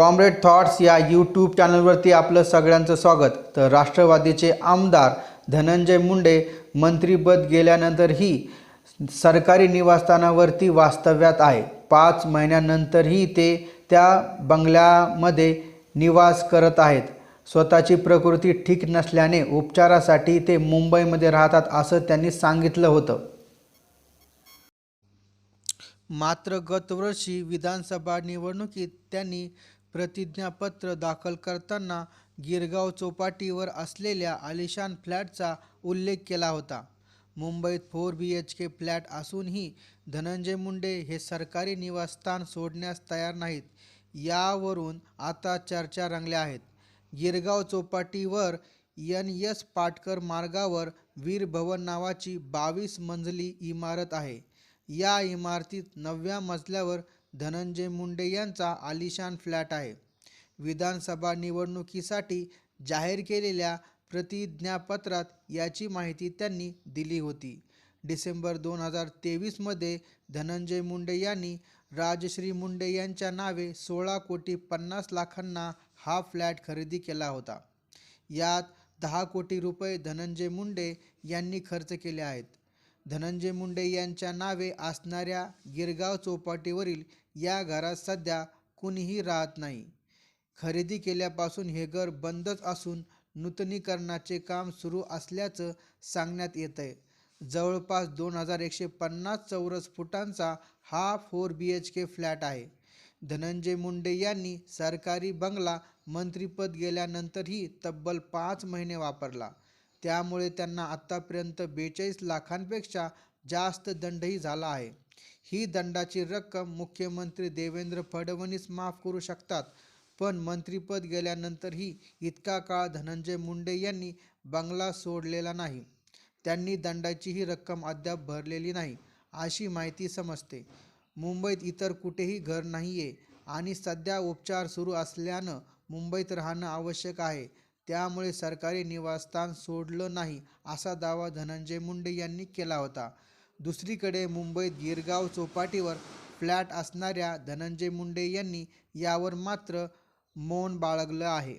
Comrade thoughts या YouTube चॅनलवरती आपलं सगळ्यांचं स्वागत. तर राष्ट्रवादीचे आमदार धनंजय मुंडे मंत्रीपद गेल्यानंतरही सरकारी निवासस्थानावरती वास्तव्यात आहे. पाच महिन्यानंतरही ते त्या बंगल्यामध्ये निवास करत आहेत. स्वतःची प्रकृती ठीक नसल्याने उपचारासाठी ते मुंबईमध्ये राहतात असं त्यांनी सांगितलं होतं. मात्र गतवर्षी विधानसभा निवडणुकीत त्यांनी प्रतिज्ञापत्र दाखल करताना गिरगाव चौपाटीवर असलेल्या आलिशान फ्लॅटचा उल्लेख केला होता. मुंबईत four B H K flat असूनही धनंजय मुंडे हे सरकारी निवासस्थान सोडण्यास तयार नाहीत. यावरून आता चर्चा रंगल्या आहेत. गिरगाव चौपाटीवर एन एस पाटकर मार्गावर वीर भवन नावाची बावीस मंजली इमारत आहे. या इमारतीत नवव्या मजल्यावर धनंजय मुंडे यांचा आलिशान फ्लॅट आहे. विधानसभा निवडणुकीसाठी जाहीर केलेल्या प्रतिज्ञापत्रात याची माहिती त्यांनी दिली होती. डिसेंबर दोन हजार तेवीसमध्ये धनंजय मुंडे यांनी राजश्री मुंडे यांच्या नावे सोळा कोटी पन्नास लाखांना हा फ्लॅट खरेदी केला होता. यात दहा कोटी रुपये धनंजय मुंडे यांनी खर्च केले आहेत. धनंजय मुंडे यांच्या नावे असणाऱ्या गिरगाव चौपाटीवरील या घरात सध्या कुणीही राहत नाही. खरेदी केल्यापासून हे घर बंदच असून नूतनीकरणाचे काम सुरू असल्याचं सांगण्यात येत आहे जवळपास दोन हजार एकशे पन्नास चौरस फुटांचा हा four B H K flat आहे. धनंजय मुंडे यांनी सरकारी बंगला मंत्रिपद गेल्यानंतरही तब्बल पाच महिने वापरला. त्यामुळे त्यांना आत्तापर्यंत बेचाळीस लाखांपेक्षा जास्त दंडही झाला आहे. ही दंडाची रक्कम मुख्यमंत्री देवेंद्र फडणवीस माफ करू शकतात पण मंत्रिपद गेल्यानंतरही इतका काळ धनंजय मुंडे यांनी बंगला सोडलेला नाही. त्यांनी दंडाची ही रक्कम अद्याप भरलेली नाही अशी माहिती समजते. मुंबईत इतर कुठेही घर नाही आहे आणि सध्या उपचार सुरू असल्यानं मुंबईत राहणं आवश्यक आहे त्यामुळे सरकारी निवासस्थान सोडलं नाही असा दावा धनंजय मुंडे यांनी केला होता. दुसरीकडे मुंबईत गिरगाव चौपाटीवर फ्लॅट असणाऱ्या धनंजय मुंडे यांनी यावर मात्र मौन बाळगलं आहे.